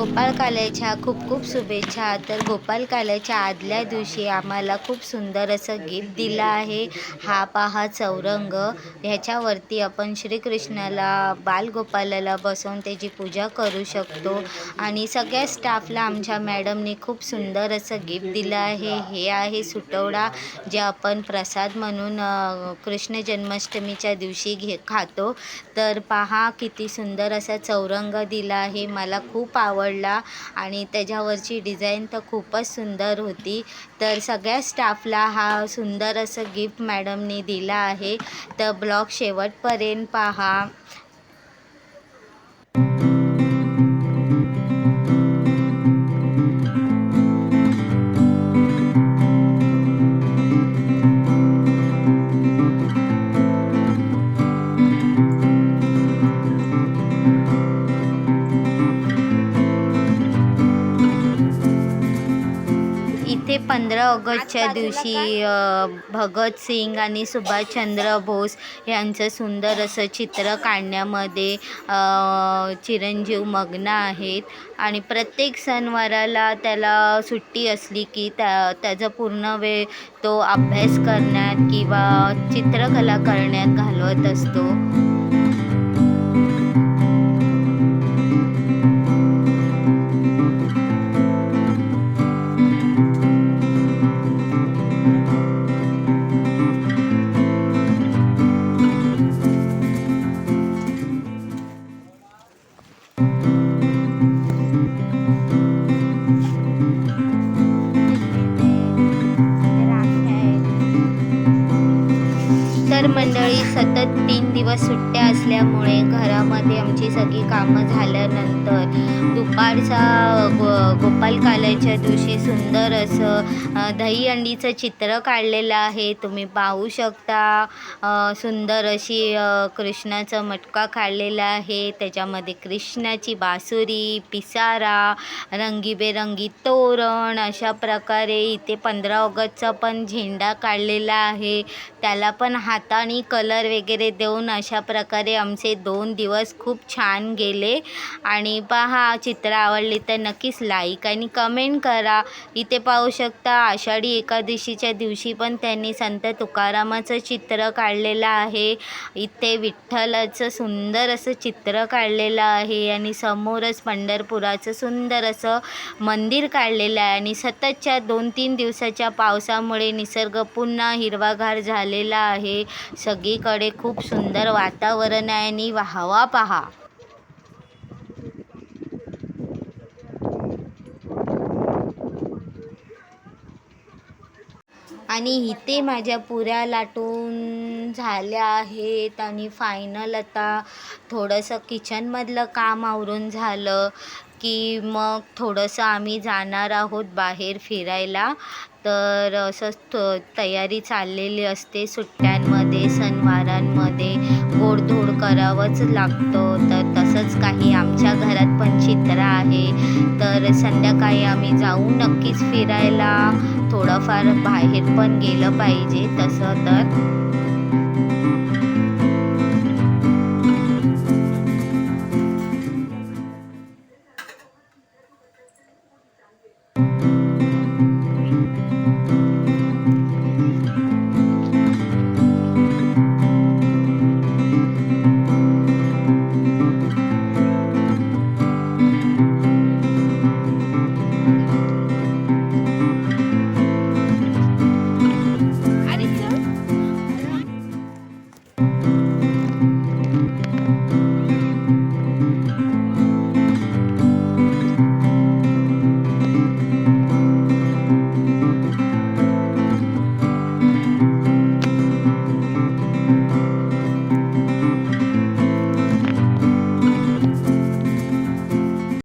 गोपाळकाल्याच्या खूप खूप शुभेच्छा. तर गोपाळकाल्याच्या आदल्या दिवशी आम्हाला खूप सुंदर असं गिफ्ट दिलं आहे. हा पहा चौरंग. ह्याच्यावरती आपण श्रीकृष्णाला बालगोपालाला बसवून त्याची पूजा करू शकतो. आणि सगळ्या स्टाफला आमच्या मॅडमने खूप सुंदर असं गिफ्ट दिलं आहे. हे आहे सुटवडा जे आपण प्रसाद म्हणून कृष्ण जन्माष्टमीच्या दिवशी घे खातो. तर पहा किती सुंदर असा चौरंग दिला आहे. मला खूप आवडला आणि त्याच्यावरची डिझाईन तर खूपच सुंदर होती. तर सगळ्या स्टाफला हा सुंदर असं गिफ्ट मॅडमने दिला आहे. तर ब्लॉग शेवटपर्यंत पहा. पंधरा ऑगस्टच्या दिवशी भगतसिंग आणि सुभाषचंद्र बोस यांचं सुंदर असं चित्र काढण्यामध्ये चिरंजीव मग्न आहेत. आणि प्रत्येक सणवाराला त्याला सुट्टी असली की त्या त्याचा पूर्ण वेळ तो अभ्यास करण्यात किंवा चित्रकला करण्यात घालवत असतो. तर मंडळी सतत तीन दिवस सुट्ट्या असल्यामुळे घरामध्ये आमची सगळी कामं झाल्यानंतर दुपारचा गो गोपालकाल्याच्या दिवशी सुंदर असं दहीहंडीचं चित्र काढलेलं आहे. तुम्ही पाहू शकता सुंदर अशी कृष्णाचा मटका काढलेला आहे. त्याच्यामध्ये कृष्णाची बासुरी पिसारा रंगीबेरंगी तोरण अशा प्रकारे इथे पंधरा ऑगस्टचा पण झेंडा काढलेला आहे. त्याला पण हाताने कलर वगैरे देऊन अशा प्रकारे आमचे दोन दिवस खूप छान गेले. आणि पहा चित्र आवडली तर नक्कीच लाईक आणि कमेंट करा. इथे पाहू शकता आषाढी एकादशीच्या दिवशी पण त्यांनी संत तुकारामाचं चित्र काढलेलं आहे. इथे विठ्ठलाचं सुंदर असं चित्र काढलेलं आहे आणि समोरच पंढरपुराचं सुंदर असं मंदिर काढलेलं आहे. आणि सततच्या दोन तीन दिवसाच्या पावसामुळे निसर्ग पुन्हा हिरवागार झालेला आहे. सगळीकडे खूप सुंदर वातावरण वातावरणाने आणि हवा पहा. आणि इथे माझ्या पुऱ्या लाटून झाल्या आहेत आणि फायनल आता थोडंसं किचनमधलं काम आवरून झालं. की मग थोडंसं आम्ही जाणार आहोत बाहेर फिरायला. तर असंच थ तयारी चाललेली असते सुट्ट्यांमध्ये सणवारांमध्ये. गोडधोड करावंच लागतं. तर तसंच काही आमच्या घरात पण चित्र आहे. तर संध्याकाळी आम्ही जाऊ नक्कीच फिरायला. थोडंफार बाहेर पण गेलं पाहिजे तसं तर.